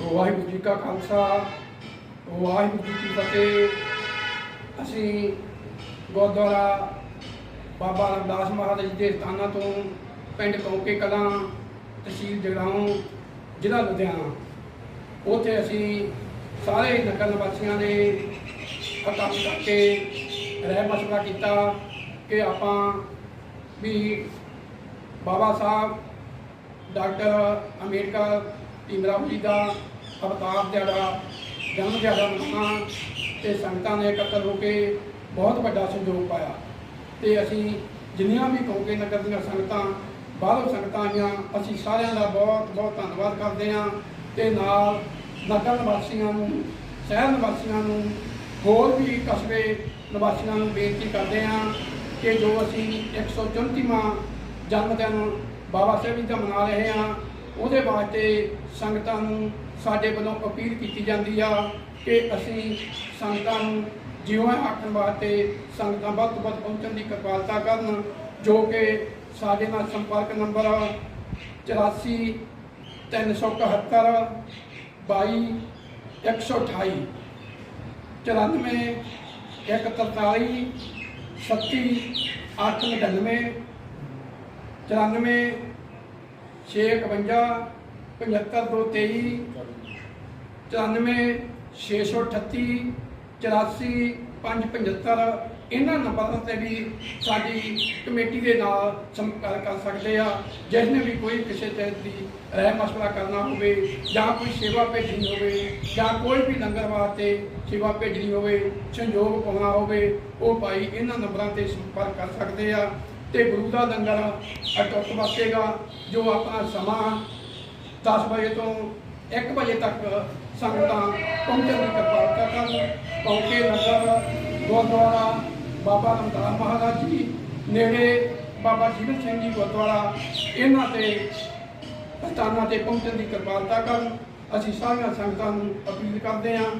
ਵਾਹਿਗੁਰੂ ਜੀ ਕਾ ਖਾਲਸਾ, ਵਾਹਿਗੁਰੂ ਜੀ ਕੀ ਫਤਿਹ। ਅਸੀਂ ਗੁਰਦੁਆਰਾ ਬਾਬਾ ਰਮਦਾਸ ਮਹਾਰਾਜ ਦੇ ਸਥਾਨਾਂ ਤੋਂ ਪਿੰਡ ਕੌਂਕੇ ਕਲਾਂ ਤਹਿਸੀਲ ਜਗਰਾਉਂ, ਜ਼ਿਲ੍ਹਾ ਲੁਧਿਆਣਾ। ਉੱਥੇ ਅਸੀਂ ਸਾਰੇ ਨਗਰ ਨਿਵਾਸੀਆਂ ਨੇ ਇਕੱਠਾ ਕਰਕੇ ਰਹਿ ਮਸ਼ਵਰਾ ਕੀਤਾ ਕਿ ਆਪਾਂ ਵੀ ਬਾਬਾ ਸਾਹਿਬ, ਡਾਕਟਰ ਅੰਬੇਡਕਰ ਭੀਮਰਾਓ ਜੀ ਦਾ ਅਵਤਾਰ ਦਿਹਾੜਾ ਜਨਮ ਦਿਹਾੜਾ ਮਨਾਉਣਾ ਤੇ ਸੰਗਤਾਂ ਨੇ ਇਕੱਤਰ ਹੋ ਕੇ ਬਹੁਤ ਵੱਡਾ ਸਹਿਯੋਗ ਪਾਇਆ। ਤੇ ਅਸੀਂ ਜਿੰਨੀਆਂ ਵੀ ਕੌਂਕੇ ਨਗਰ ਦੀਆਂ ਸੰਗਤਾਂ, ਬਾਹਰੋਂ ਸੰਗਤਾਂ ਆਈਆਂ, ਅਸੀਂ ਸਾਰਿਆਂ ਦਾ ਬਹੁਤ ਬਹੁਤ ਧੰਨਵਾਦ ਕਰਦੇ ਹਾਂ ਤੇ ਨਾਲ ਨਗਰ ਨਿਵਾਸੀਆਂ ਨੂੰ, ਸ਼ਹਿਰ ਨਿਵਾਸੀਆਂ ਨੂੰ ਹੋਰ ਵੀ ਕਸਬੇ ਨਿਵਾਸੀਆਂ ਨੂੰ ਬੇਨਤੀ ਕਰਦੇ ਹਾਂ ਕਿ ਜੋ ਅਸੀਂ 134ਵਾਂ ਜਨਮ ਦਿਨ ਬਾਬਾ ਸਾਹਿਬ ਜੀ ਦਾ ਮਨਾ ਰਹੇ ਹਾਂ ਉਹਦੇ ਵਾਸਤੇ ਸੰਗਤਾਂ ਨੂੰ ਸਾਡੇ ਵੱਲੋਂ ਅਪੀਲ ਕੀਤੀ ਜਾਂਦੀ ਆ ਕਿ ਅਸੀਂ ਸੰਗਤਾਂ ਨੂੰ ਜਿਉਂ ਆਖਣ ਵਾਸਤੇ ਸੰਗਤਾਂ ਵੱਧ ਤੋਂ ਵੱਧ ਪਹੁੰਚਣ ਦੀ ਕਿਰਪਾਲਤਾ ਕਰਨ, ਜੋ ਕਿ ਸਾਡੇ ਨਾਲ ਸੰਪਰਕ ਨੰਬਰ 84 371 22 128 94 143 37 899 94 651 75223 94 638 84 575 ਇਹਨਾਂ ਨੰਬਰਾਂ ਤੇ ਵੀ ਸਾਡੀ ਕਮੇਟੀ ਦੇ ਨਾਲ ਸੰਪਰਕ ਕਰ ਸਕਦੇ ਆ, ਜਿਸ ਨੇ ਵੀ ਕੋਈ ਕਿਸੇ ਤਰ੍ਹਾਂ ਦੀ ਰਹਿ ਮਸਲਾ ਕਰਨਾ ਹੋਵੇ, ਜਾਂ ਕੋਈ ਸੇਵਾ ਭੇਜਣੀ ਹੋਵੇ, ਜਾਂ ਕੋਈ ਵੀ ਲੰਗਰ ਵਾਸਤੇ ਸੇਵਾ ਭੇਜਣੀ ਹੋਵੇ, ਸੰਯੋਗ ਪਾਉਣਾ ਹੋਵੇ, ਉਹ ਭਾਈ ਇਹਨਾਂ ਨੰਬਰਾਂ ਤੇ ਸੰਪਰਕ ਕਰ ਸਕਦੇ ਆ। ਤੇ ਗੁਰੂ ਦਾ ਲੰਗਰ ਅਟੁੱਟ ਵਸੇਗਾ ਜੋ ਆਪਣਾ ਸਮਾਂ 10 ਵਜੇ ਤੋਂ 1 ਵਜੇ ਤੱਕ ਸੰਗਤਾਂ ਪਹੁੰਚਣ ਦੀ ਕਿਰਪਾਲਤਾ ਕਰਨ। ਪੌਕੇ ਨਗਰ ਗੁਰਦੁਆਰਾ, ਬਾਬਾ ਰਮਦਾਸ ਮਹਾਰਾਜ ਜੀ, ਨੇੜੇ ਬਾਬਾ ਜੀਵਨ ਸਿੰਘ ਜੀ ਗੁਰਦੁਆਰਾ, ਇਹਨਾਂ ਤੇ ਸਥਾਨਾਂ ਤੇ ਪਹੁੰਚਣ ਦੀ ਕਿਰਪਾਲਤਾ ਕਰਨ। ਅਸੀਂ ਸਾਰੀਆਂ ਸੰਗਤਾਂ ਨੂੰ ਅਪੀਲ ਕਰਦੇ ਹਾਂ।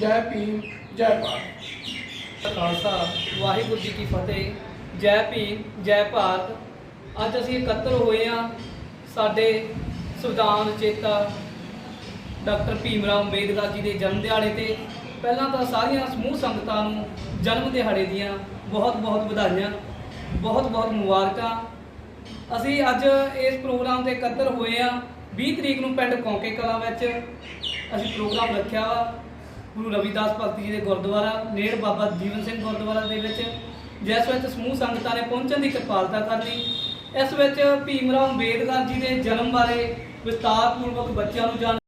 ਜੈ ਭੀਮ, ਜੈ ਭਾਰਤ। ਖਾਲਸਾ, ਵਾਹਿਗੁਰੂ ਜੀ ਕੀ ਫਤਿਹ। ਜੈ ਭੀਮ, ਜੈ ਭਾਰਤ। ਅੱਜ ਅਸੀਂ ਇਕੱਤਰ ਹੋਏ ਆ ਸਾਡੇ ਸੰਵਿਧਾਨ ਚੇਤਾ ਡਾਕਟਰ ਭੀਮ ਭੀਮਰਾਓ ਅੰਬੇਦਕਰ ਜੀ ਦੇ ਜਨਮ ਦਿਹਾੜੇ ਤੇ। ਪਹਿਲਾਂ ਤਾਂ ਸਾਰੀਆਂ ਸਮੂਹ ਸੰਗਤਾਂ ਨੂੰ ਜਨਮ ਦਿਹਾੜੇ ਦੀਆਂ ਬਹੁਤ ਬਹੁਤ ਵਧਾਈਆਂ, ਬਹੁਤ ਬਹੁਤ ਮੁਬਾਰਕਾਂ। ਅਸੀਂ ਅੱਜ ਇਸ ਪ੍ਰੋਗਰਾਮ ਤੇ ਇਕੱਤਰ ਹੋਏ ਆ 20 ਤਰੀਕ ਨੂੰ ਪਿੰਡ ਕੌਂਕੇ ਕਲਾਂ ਵਿੱਚ ਅਸੀਂ ਪ੍ਰੋਗਰਾਮ ਰੱਖਿਆ ਵਾ। ਗੁਰੂ ਰਵਿਦਾਸ ਭਗਤ ਜੀ ਦੇ ਗੁਰਦੁਆਰਾ, ਨੇੜ ਬਾਬਾ ਜੀਵਨ ਸਿੰਘ ਗੁਰਦੁਆਰਾ ਦੇ ਵਿੱਚ। ਜਿਸ ਵਿੱਚ ਸਮੂਹ ਸੰਗਤਾਂ ਨੇ ਪਹੁੰਚਣ ਦੀ ਕਿਰਪਾਲਤਾ ਕਰ ਲਈ ਇਸ ਵਿੱਚ ਭੀਮ ਰਾਓ ਅੰਬੇਦਕਰ ਜੀ ਦੇ ਜਨਮ ਬਾਰੇ ਵਿਸਤਾਰਪੂਰਵਕ ਬੱਚਿਆਂ ਨੂੰ ਜਾਣ